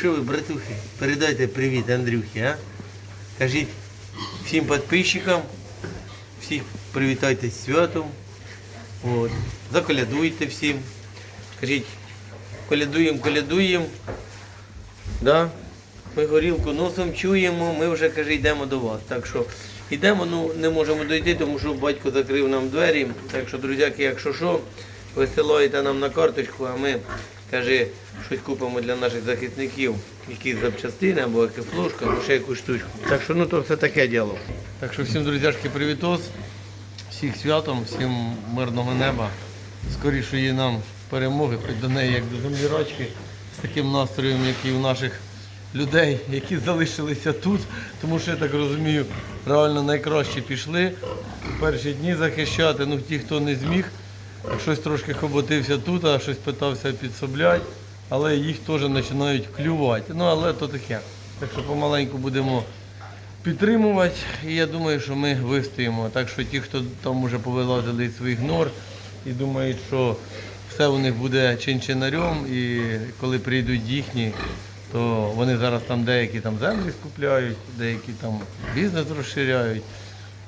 Що ви, братухи, передайте привіт Андрюхі, а? Кажіть всім підписчикам, всіх привітайте з святом. От. Заколядуйте всім. Кажіть, колядуємо, колядуємо. Да? Ми горілку носом чуємо, ми вже каже, йдемо до вас. Так що йдемо, ну не можемо дойти, тому що батько закрив нам двері. Так що, друзяки, якщо що, висилаєте нам на карточку, а ми каже, щось купимо для наших захисників, якісь запчастини або якусь флушку, або ще якусь штучку. Так що ну то все таке діло. Так що всім друзяшки, привітос, всіх святом, всім мирного неба, скорішої нам перемоги, хоч до неї як до землі рачки, з таким настроєм, який у наших людей, які залишилися тут, тому що я так розумію, реально найкраще пішли перші дні захищати. Ну ті, хто не зміг, щось трошки хоботився тут, а щось питався підсобляти, але їх теж починають клювати. Ну але то таке. Так що помаленьку будемо підтримувати. І я думаю, що ми вистоїмо. Так що ті, хто там вже повилазили із своїх нор і думають, що все у них буде чин-чинарем, і коли прийдуть їхні, то вони зараз там деякі там землі скупляють, деякі там бізнес розширяють.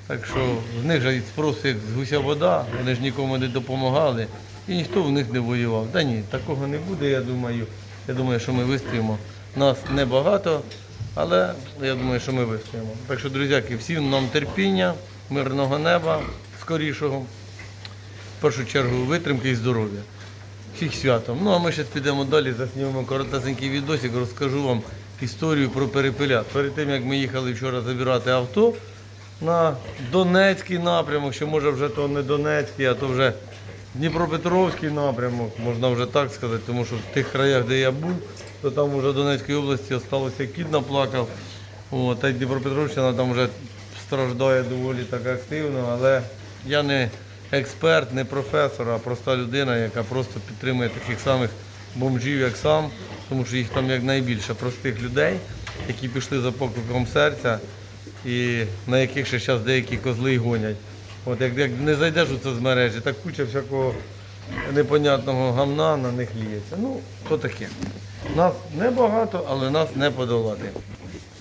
Так що з них же спрос як з гуся вода, вони ж нікому не допомагали і ніхто в них не воював. Та ні, такого не буде, я думаю. Я думаю, що ми вистоїмо. Нас небагато, але я думаю, що ми вистоїмо. Так що, друзяки, всім нам терпіння, мирного неба, скорішого. В першу чергу витримки і здоров'я. Всіх святом. Ну а ми зараз підемо далі, заснімемо коротесенький відосик, розкажу вам історію про перепелят. Перед тим як ми їхали вчора забирати авто на Донецький напрямок, що може вже то не Донецький, а то вже Дніпропетровський напрямок, можна вже так сказати, тому що в тих краях, де я був, то там вже в Донецькій області залишився кіт наплакав. О, та й Дніпропетровщина там вже страждає доволі так активно, але я не експерт, не професор, а проста людина, яка просто підтримує таких самих бомжів, як сам, тому що їх там як найбільше простих людей, які пішли за покликом серця і на яких ще зараз деякі козли гонять. От як, як не зайдеш у це з мережі, так куча всякого непонятного гамна на них ліється. Ну, то таке. Нас небагато, але нас не подолати.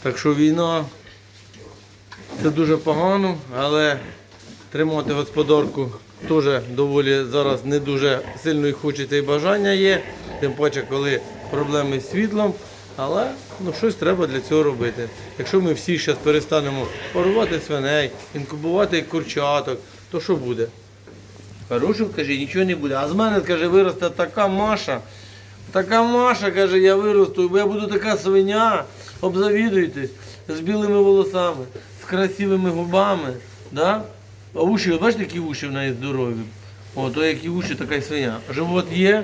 Так що війна це дуже погано, але тримати господарку теж доволі зараз не дуже сильно і хочеться і бажання є, тим паче, коли проблеми з світлом. Але ну, щось треба для цього робити. Якщо ми всі зараз перестанемо парувати свиней, інкубувати курчаток, то що буде? Хорошим, каже, нічого не буде. А з мене, каже, виросте така Маша. Така Маша, каже, я виросту, бо я буду така свиня, обзавідуйтесь, з білими волосами, з красивими губами. Да? А уші, бачите, які уші в неї здорові. О, то які уші, така й свиня. Живот є,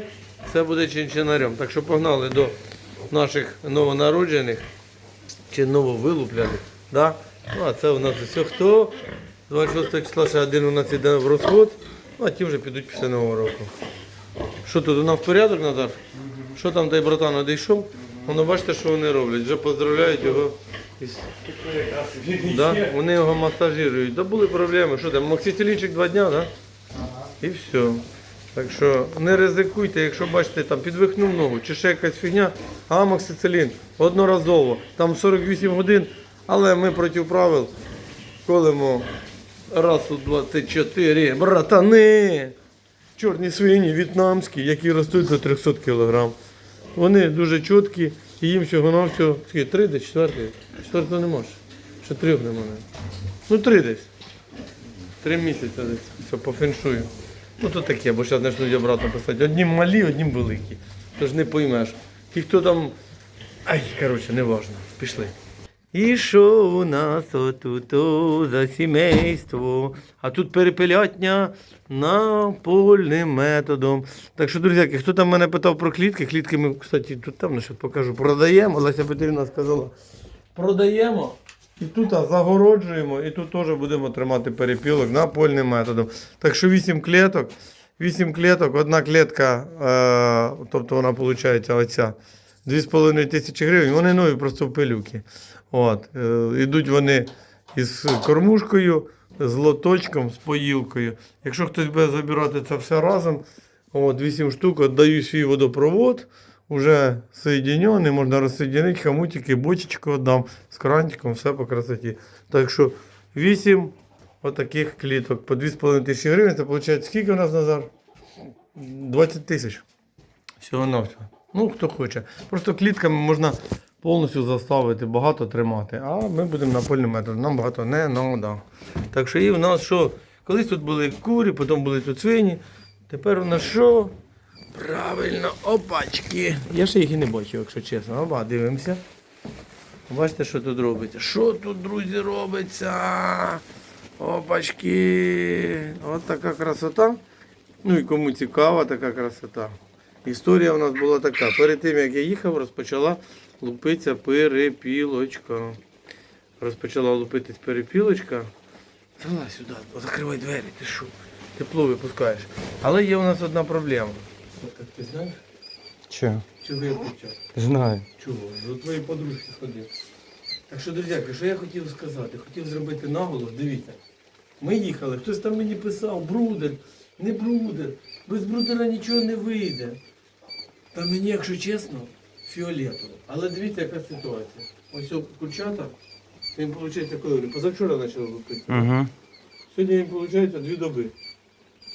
це буде чинчинарем. Так що погнали до наших новонароджених чи нововилупляних. Да? Ну, а це у нас усе хто. 26 числа ще один у нас іде в розход, ну, а ті вже підуть після Нового року. Що тут, у нас в порядок, Назар? Що там той братан одійшов? Воно бачите, що вони роблять. Вже поздравляють його. Да? Вони його масажують. Да були проблеми. Що там, моксицилінчик два дня, да? І все. Так що не ризикуйте, якщо бачите, там підвихнув ногу чи ще якась фігня, амоксицилін одноразово, там 48 годин, але ми проти правил колемо раз у 24 братани. Чорні свині в'єтнамські, які ростуть до 300 кг. Вони дуже чіткі, і їм всього на всього скільки, три десь, четвертий. Четвертого не можеш. Ще трьох немає. Ну три десь. Три місяці десь. Все, по феншую. Ну то таке, бо зараз почнуть обратно писати. Одні малі, одні великі. Тож не поймеш. Ті, хто там. Ай, коротше, не важно. Пішли. І що у нас отут за сімейство? А тут перепелятня напольним методом. Так що, друзяки, хто там мене питав про клітки? Клітки ми, кстати, тут там що покажу. Продаємо. Леся Петрівна сказала, продаємо. І тут загороджуємо, і тут теж будемо тримати перепілок напольним методом. Так що 8 клеток, 8 клеток, одна клетка, е, тобто вона виходить оця 2,5 тисячі гривень, вони нові просто в пилюки. От, е, ідуть вони із кормушкою, з лоточком, з поїлкою. Якщо хтось буде забирати це все разом, от, 8 штук, віддаю свій водопровод. Вже соєдинений, можна розсоєдинити, хомутики, бочечку віддам з крантиком, все по красоті. Так що 8 отаких кліток по 2,5 тисячі гривень. Це виходить, скільки у нас Назар? 20 тисяч. Всього на всього. Ну, хто хоче. Просто клітками можна повністю заставити, багато тримати. А ми будемо на польний метод. Нам багато не треба. Так що і в нас що? Колись тут були курі, потім були тут свині. Тепер у нас що? Правильно, опачки. Я ще їх і не бачив, якщо чесно. Оба, дивимося. Бачите, що тут робиться? Що тут, друзі, робиться? Опачки. От така красота. Ну і кому цікава така красота. Історія у нас була така. Перед тим, як я їхав, розпочала лупитися перепілочка. Розпочала лупитись перепілочка. Залазь сюди, закривай двері, ти що? Тепло випускаєш. Але є у нас одна проблема. Так ти знаєш, Че? чого я почав? Знаю. Чого? До твоєї подружки ходив. Так що, друзяки, що я хотів сказати? Хотів зробити наголос, дивіться. Ми їхали, хтось там мені писав, брудер, не брудер, без брудера нічого не вийде. Та мені, якщо чесно, фіолетово. Але дивіться, яка ситуація. Ось о, курчата, він виходить, коли позавчора почали лупити. Угу. Сьогодні їм виходить дві доби.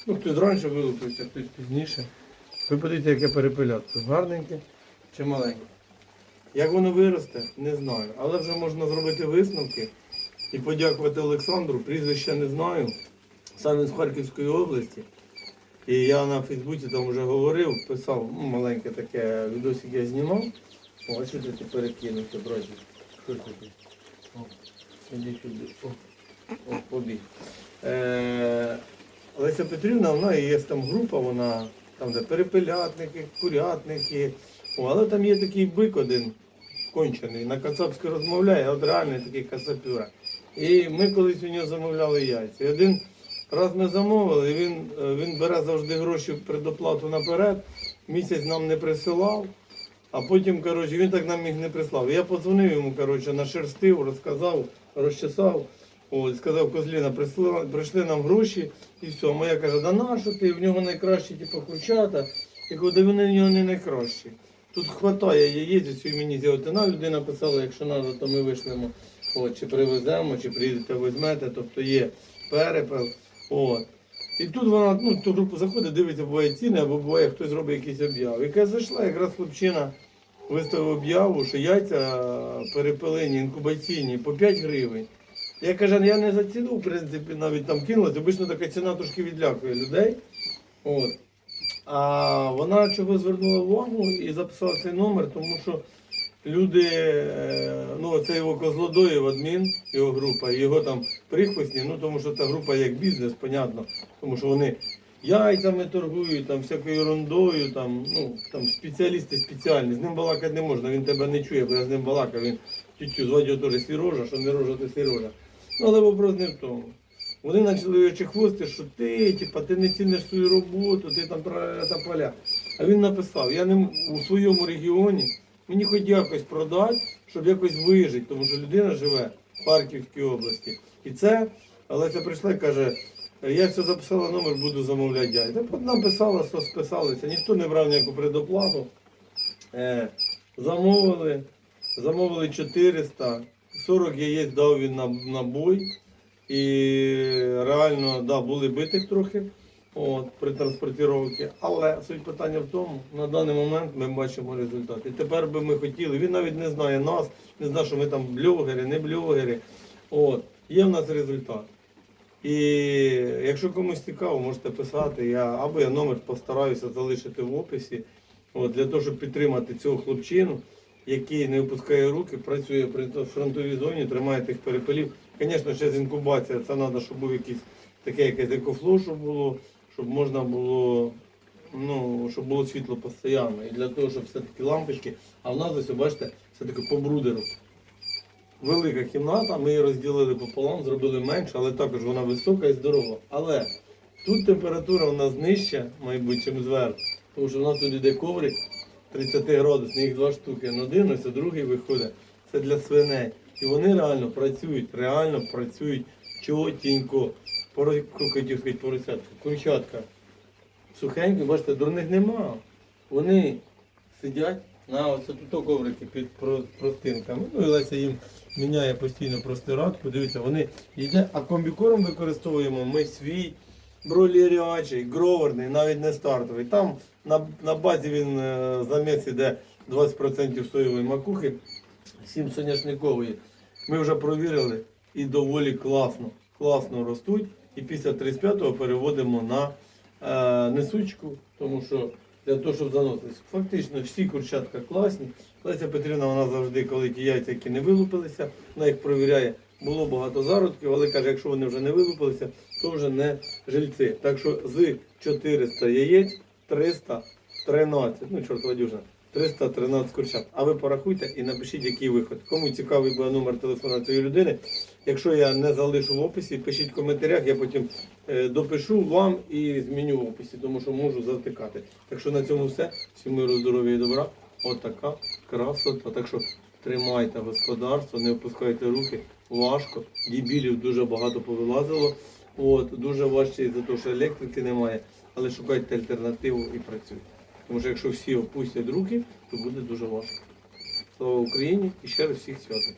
Ну, хтось раніше вилупився, хтось пізніше. Ви подивіться, яке перепилятко. Гарненьке чи маленьке. Як воно виросте, не знаю. Але вже можна зробити висновки і подякувати Олександру. Прізвища не знаю. Сам він з Харківської області. І я на Фейсбуці там вже говорив, писав ну, маленьке таке відосик я знімав. О, що ти ти перекинути, братик? Що таке? О, іди сюди. О, о, побіг. Е, Леся Петрівна, вона є там група, вона там, де перепелятники, курятники. О, але там є такий бик один кончений, на кацапськи розмовляє, от реальний такий кацапюра. І ми колись у нього замовляли яйця. І один раз ми замовили, він, е, він бере завжди гроші предоплату наперед, місяць нам не присилав. А потім, коротше, він так нам їх не прислав. Я подзвонив йому, коротше, нашерстив, розказав, розчесав. От, сказав, Козліна, прийшли, прийшли нам гроші і все. Моя каже, да на що ти? В нього найкращі типу, курчата. Я кажу, да вони в нього не найкращі. Тут хватає яєць, і мені одна людина писала, якщо треба, то ми вишлемо. От, чи привеземо, чи приїдете, візьмете, тобто є перепел. От. І тут вона ну, ту групу заходить, дивиться, буває ціни, або буває хтось робить якісь об'яви. Яка зайшла, якраз хлопчина виставив об'яву, що яйця перепелені, інкубаційні по 5 гривень. Я кажу, я не за ціну, в принципі, навіть там кинулася. Обично така ціна трошки відлякує людей. От. А вона чого звернула увагу і записала цей номер, тому що люди, е, ну це його Козлодоєв адмін, його група, його там прихвостні, ну тому що та група як бізнес, понятно, тому що вони яйцями торгують, там всякою ерундою, там, ну, там спеціалісти спеціальні. З ним балакати не можна, він тебе не чує, бо я з ним балакав, він тютю звати його теж сірожа, що не рожа, то сірожа. Ну, але вопрос не в тому. Вони почали його що ти, типа, ти не ціниш свою роботу, ти там та поля. А він написав, я не у своєму регіоні, мені хоч якось продати, щоб якось вижити, тому що людина живе в Харківській області. І це Олеся прийшла і каже, я все записала номер, буду замовляти. Так от написала, що списалися, ніхто не брав ніяку предоплату. Е, замовили, замовили 400, 40 яєць дав він на, на бой. І реально да, були битих трохи от, при транспортировці. Але суть питання в тому, на даний момент ми бачимо результат. І тепер би ми хотіли, він навіть не знає нас, не знає, що ми там блогери, не блогери. От, є в нас результат. І якщо комусь цікаво, можете писати. Я, або я номер постараюся залишити в описі, от, для того, щоб підтримати цього хлопчину, який не випускає руки, працює при фронтовій зоні, тримає тих перепелів. Звісно, ще з інкубація, це треба, щоб був якийсь таке якесь екофло, щоб було, щоб можна було, ну, щоб було світло постійно. І для того, щоб все-таки лампочки, а в нас ось, бачите, все-таки по. Велика кімната, ми її розділили пополам, зробили менше, але також вона висока і здорова. Але тут температура у нас нижча, мабуть, чим зверху. Тому що в нас тут іде коврик 30 градусний, їх два штуки. На один, ось а другий виходить. Це для свиней. І вони реально працюють, реально працюють чотенько. Поро- Хотів сказати поросятка, курчатка. Сухенькі, бачите, дурних нема. Вони сидять на оце тут коврики під простинками. Ну і Леся їм міняє постійно простирадку. Дивіться, вони їдять, а комбікорм використовуємо ми свій бройлерячий, гроверний, навіть не стартовий. Там на, на базі він е, заміс іде 20% соєвої макухи, 7 соняшникової. Ми вже провірили і доволі класно. Класно ростуть. І після 35-го переводимо на е, несучку, тому що для того, щоб заноситись. Фактично всі курчатка класні. Леся Петрівна, вона завжди, коли ті яйця, які не вилупилися, вона їх провіряє. Було багато зародків, але каже, якщо вони вже не вилупилися, то вже не жильці. Так що з 400 яєць 313, ну чортова дюжина, 313 курчат. А ви порахуйте і напишіть, який виход. Кому цікавий буде номер телефона цієї людини. Якщо я не залишу в описі, пишіть в коментарях, я потім е, допишу вам і зміню в описі, тому що можу затикати. Так що на цьому все. Всім миру, здоров'я і добра. Отака красота. Так що тримайте господарство, не опускайте руки. Важко. Дібілів дуже багато повилазило. От, дуже важче за те, що електрики немає. Але шукайте альтернативу і працюйте. Тому що якщо всі опустять руки, то буде дуже важко. Слава Україні і ще раз всіх святок.